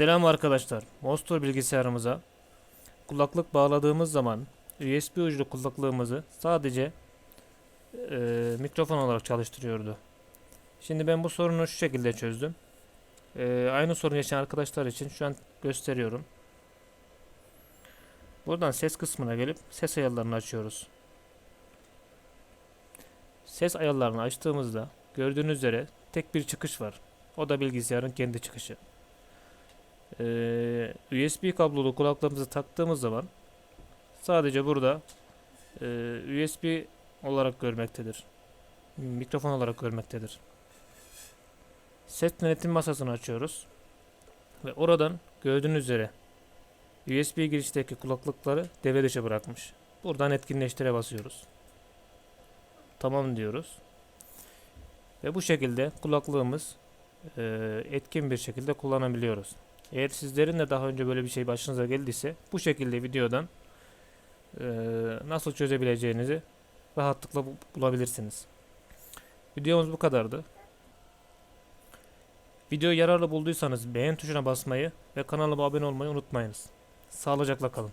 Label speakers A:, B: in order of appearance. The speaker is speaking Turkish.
A: Selam arkadaşlar. Monster bilgisayarımıza kulaklık bağladığımız zaman USB uçlu kulaklığımızı sadece e, mikrofon olarak çalıştırıyordu. Şimdi ben bu sorunu şu şekilde çözdüm. E, aynı sorun yaşayan arkadaşlar için şu an gösteriyorum. Buradan ses kısmına gelip ses ayarlarını açıyoruz. Ses ayarlarını açtığımızda gördüğünüz üzere tek bir çıkış var. O da bilgisayarın kendi çıkışı. Ee, USB kablolu kulaklığımızı taktığımız zaman sadece burada e, USB olarak görmektedir. Mikrofon olarak görmektedir. Ses yönetim masasını açıyoruz. Ve oradan gördüğünüz üzere USB girişteki kulaklıkları devre dışı bırakmış. Buradan etkinleştire basıyoruz. Tamam diyoruz. Ve bu şekilde kulaklığımız e, etkin bir şekilde kullanabiliyoruz. Eğer sizlerin de daha önce böyle bir şey başınıza geldiyse bu şekilde videodan nasıl çözebileceğinizi rahatlıkla bu- bulabilirsiniz. Videomuz bu kadardı. Videoyu yararlı bulduysanız beğen tuşuna basmayı ve kanalıma abone olmayı unutmayınız. Sağlıcakla kalın.